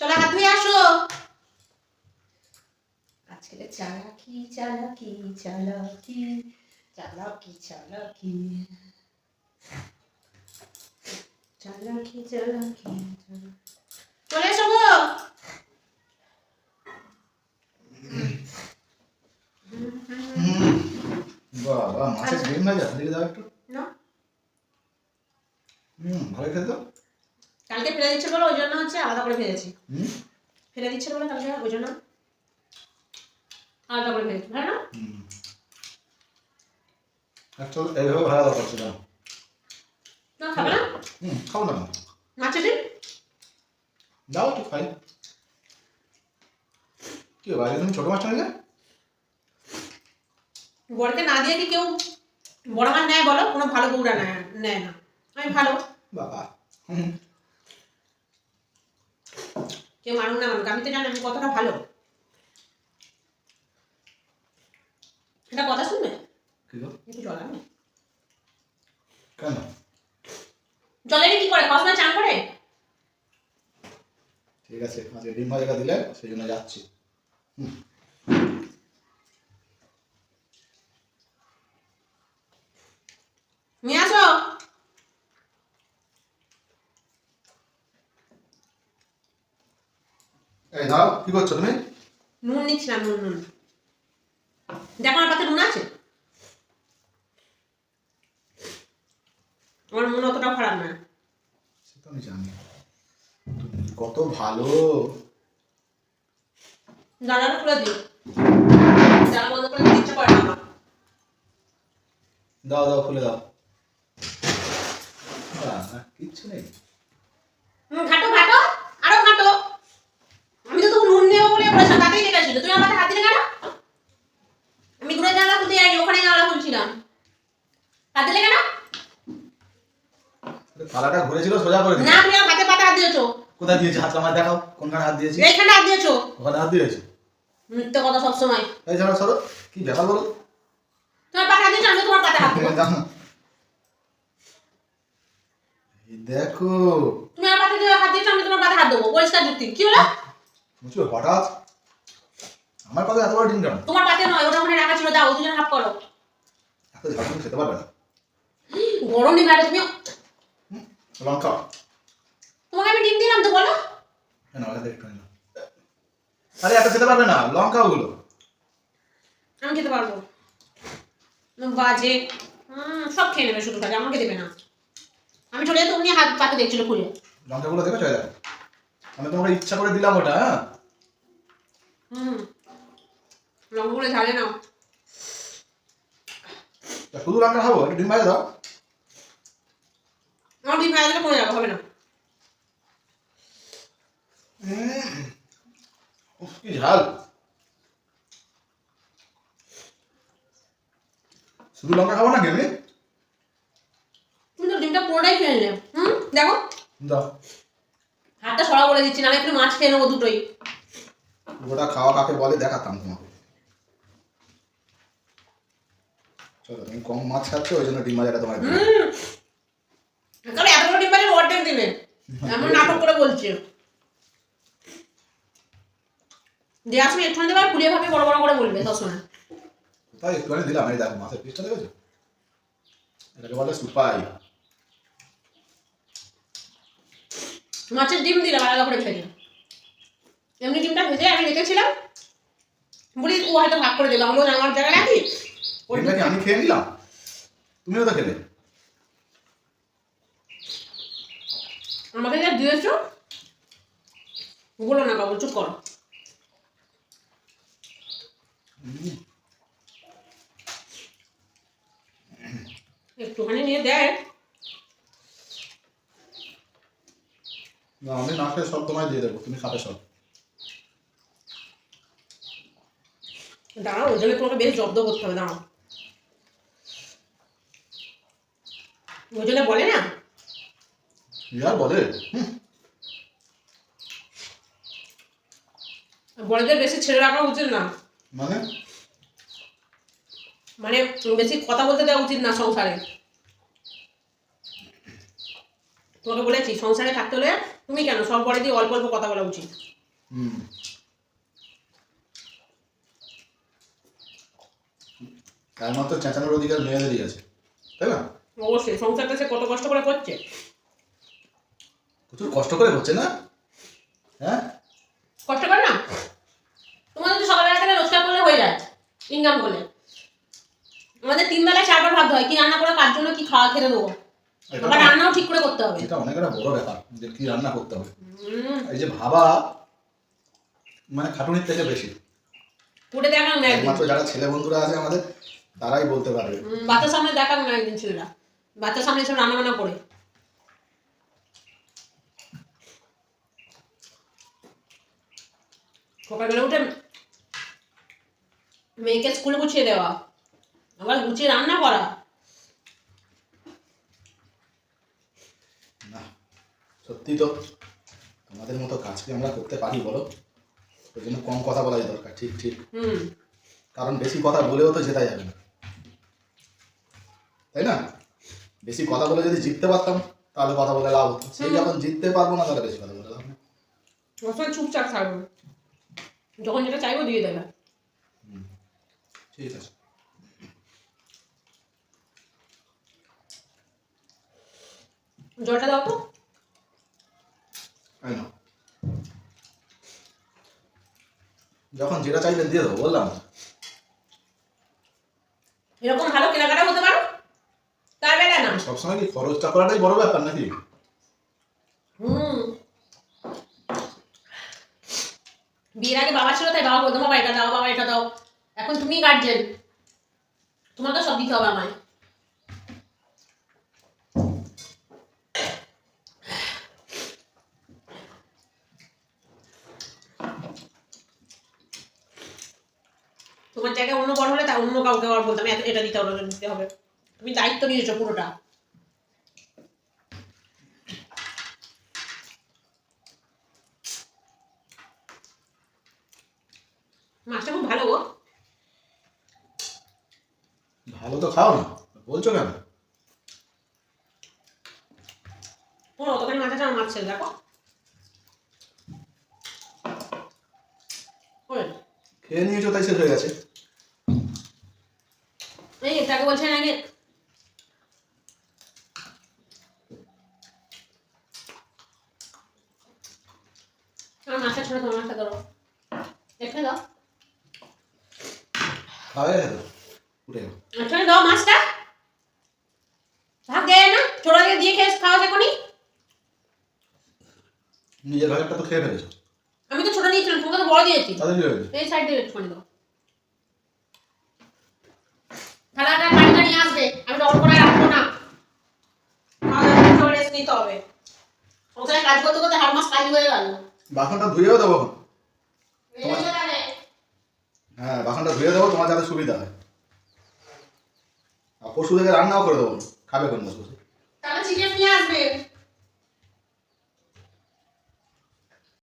চলো হাত ধুয়ে আসো। আজকে চালাকি চালাকি চালাকি চালাকি চালাকি। চালাকি চালাকি চলে এসো গো। বাবা মাছের ডিম ভাজা দেখে দাও একটু। না। হুম ভালো খেতে? তো কালকে ফেলে দিচ্ছে বলো ওই জন্য হচ্ছে আলাদা করে ফেলেছি। ফেলে দিচ্ছে বলে কালকে ওই জন্য আলাদা করে ফেলেছি ভালো না? এইভাবে ভালো করছে না খাবে না? খাও না। মাছের ডিম দাও একটু খাই। কি বাইরে তুমি ছোট মাছটা নিলে বড়কে না দিয়ে কি কেউ বড় মাছ নেয় বলো? কোনো ভালো বউরা নেয় না। আমি ভালো। বাবা। কেউ মানুক না মানুক আমি তো জানি আমি কতটা ভালো। এটা কথা শুনবে? একটু জল আমি কেন? জলে কি করে? কসমে চান করে? ঠিক আছে আজকে ডিম ভাজাটা দিলে সেই জন্য যাচ্ছি। হুম নিয়ে আসো এই দাও কি করছ তুমি? নুন নিচ্ছিলাম নুন নুন। দেখো আমার পাতে নুন আছে? আমার নুন অতটাও খারাপ না। সে তো আমি জানি। কত ভালো। জানালা খুলে দিও। জানালা বন্ধ করে দিতে না দাও দাও খুলে দাও। কিচ্ছু নেই। ঘাটো ঘাটো আরও ঘাটো আমি তো তোকে নুন নেব বলে বলেছিলাম তাতেই লেগে ছিল তুমি আমার হাত দিলে কেন? আমি জানলা খুলতে যাইনি ওখানে জানলা খুলছিলাম হাত দিলে কেন? থালাটা ঘুরেছিল সোজা করে না তুমি আমার হাতে পাতে হাত দিয়েছ। কোথায় দিয়েছি? হাতটা আমার দেখাও কোনখানে হাত দিয়েছি? এইখানে হাত দিয়েছ। ওখানে হাত দিয়েছি? মিথ্যে কথা সবসময়। এই ছাড়া সরো কি ব্যাপার বলো? তোমার পাতে হাত দিয়েছ আমি তোমার পাতে হাত দেখো। তুমি আমার পাতে দিয়ে হাত দিয়েছ আমি তোমার পাতে হাত দেবো। পরিষ্কার যুক্তি। কি হলো? বুঝছ হঠাৎ আমার কথা এত বড় ডিম কেন? তোমার পাতে নয় ওটা মনে রাখা ছিল দাও দুজন হাফ করো। এত ঝাল খেতে পারবে না। গরম ডিম আছে তুমি লঙ্কা। তোমাকে আমি ডিম দিলাম তো বলো। কেন আলাদা একটু নিলাম আরে এত খেতে পারবে না লঙ্কা ওগুলো। আমি খেতে পারব। বাজে। সব খেয়ে নেবে শুধু খালি আমাকে দেবে না। আমি চলে যেতে উনি হাত পাতে দেখছিল খুলে। লঙ্কাগুলো দেখো চলে দেখো আমি তোমাকে ইচ্ছা করে দিলাম ওটা হ্যাঁ। হুম। লঙ্কাগুলো ঝালে নাও। শুধু লঙ্কা খাব? একটু ডিম ভাজা দাও। আমার ডিম ভাজা দিলে পড়ে যাবে হবে না। কি ঝাল। শুধু লঙ্কা খাব নাকি আমি? তুমি তো ডিমটা পুরোটাই খেয়ে নিলে। হুম? দেখো। দাও। হাতটা সরা বলে দিচ্ছি না একটু মাছ খেয়ে নেব দুটোই। ওটা খাওয়া কাকে বলে দেখাতাম তোমাকে। চলো তুমি কম মাছ খাচ্ছ ওই জন্য ডিম ভাজাটা তোমার দিলাম। এত বড় ডিম ভাজা অর্ধেক দিলে এমন নাটক করে বলছে। যে আসবে একটুখানি দেবে আর পুড়িয়ে ভাবে বড় বড় করে বলবে সবসময় তাই একটুখানি দিলাম এই দেখো মাছের পিসটা দেখেছ? এটাকে বলে সুপাই। মাছের ডিম দিলাম আলাদা করে খেয়ে এমনি ডিমটা ভেজে আমি রেখেছিলাম। বলি ও হয়তো ভাগ করে দিলাম আমার জায়গায় রাখি ডিমটা কি আমি খেয়ে নিলাম। তুমিও তো খেলে। আমাকে যা দিয়েছ বলো না বাবু চুপ করো। একটুখানি নিয়ে দেয় না আমি না খেয়ে সব তোমায় দিয়ে দেবো তুমি খাবে সব। দাঁড়াও ওই জন্য তোমাকে বেশ জব্দ করতে হবে দাঁড়াও। ওই জন্য বলে না? ইয়ার বলে। বড়দের বেশি ছেড়ে রাখা উচিত না। মানে? মানে বেশি কথা বলতে দেওয়া উচিত না সংসারে। তোমাকে বলেছি সংসারে থাকতে হলে তুমি কেন? সব পরে দিয়ে অল্প অল্প কথা বলা উচিত। হুম। একমাত্র চেঁচানোর অধিকার মেয়েদেরই আছে। অবশ্যই সংসারটা সে কত কষ্ট করে করছে? প্রচুর কষ্ট করে হচ্ছে না? হ্যাঁ? কষ্ট কর না? তোমার যদি সকালবেলা থেকে রোজগার করলে হয়ে যায় ইনকাম করলে। আমাদের তিন বেলায় চারবার ভাবতে হয় কি রান্না করে কার জন্য কি খাওয়া খেতে দেবো? আবার রান্নাও ঠিক করে করতে হবে। এটা অনেক একটা বড় ব্যাপার যে কি রান্না করতে হবে। এই যে ভাবা মানে খাটুনির থেকে বেশি। পুটে দেখাও না একমাত্র যারা ছেলে বন্ধুরা আছে আমাদের তারাই বলতে পারবে। বাচ্চার সামনে দেখাও না একদিন ছেলেরা। বাচ্চার সামনে সব রান্না বান্না করে। সকালবেলা উঠে মেয়েকে স্কুলে গুছিয়ে দেওয়া। আবার গুছিয়ে রান্না করা। না সত্যি তো তোমাদের মতো কাজ কি আমরা করতে পারি বলো? ওই জন্য কম কথা বলাই দরকার ঠিক ঠিক। হুম। কারণ বেশি কথা বলেও তো জেতা যাবে না। তাই না? বেশি কথা বলে যদি জিততে পারতাম তাহলে কথা বলে লাভ হতো। সেই যখন জিততে পারব না তাহলে বেশি কথা বলে লাভ নেই। সবসময় চুপচাপ থাকব যখন যেটা চাইব দিয়ে দেবে। ঠিক আছে। জলটা দাও তো। যখন যেটা চাইলে দিয়ে দেবো বললাম তো। এরকম ভালো কেনাকাটা হতে পারো তার বেলা না সবসময় কি খরচটা করাটাই বড় ব্যাপার নাকি? বিয়ের আগে বাবা ছিল, তাই বাবা বলতো, বাবা, এটা দাও, বাবা, এটা দাও। এখন তুমি গার্জেন তোমাকে সব দিতে হবে আমায়। তোমার জায়গায় অন্য বড় হলে তা অন্য কাউকে আবার বলতাম এটা দিতে হবে দিতে হবে। তুমি দায়িত্ব নিয়েছো পুরোটা। মাছটা খুব ভালো গো। ভালো তো খাও না বলছো কেন? পুরো অতখানি মাছ মাছ ছেড়ে দেখো। খেয়ে নিয়েছো তাই শেষ হয়ে গেছে। এই এটাকে বলছেন আগে। আমার মাছটা ছোট তোমার মাছটা ধরো। দেখে দাও। খাওয়া গেছে তো? উঠে গেল। দাও মাছটা। ভাগ দেয় না ছোট দিয়ে দিয়ে খেয়ে খাওয়া যাবে কোনি নিজের ভাগেরটা তো খেয়ে ফেলেছো। আমি তো ছোট নিয়েছিলাম তোমাকে তো বড় দিয়েছি। তাদের কি হয়েছে এই সাইড দিয়ে একটুখানি দাও। থালাটা পানিটা নিয়ে আসবে আমি তো অল্প করে রাখব না। রেস্ট নিতে হবে। ওখানে কাজ করতে করতে হাড় মাস কাজ হয়ে গেল। বাসনটা ধুয়েও দেবো হ্যাঁ বাসনটা ধুয়ে দেবো, তোমার যাতে সুবিধা হয়। আর পশু থেকে রান্নাও করে দেবো। খাবে কোন বসে তাহলে চিকেন নিয়ে আসবে।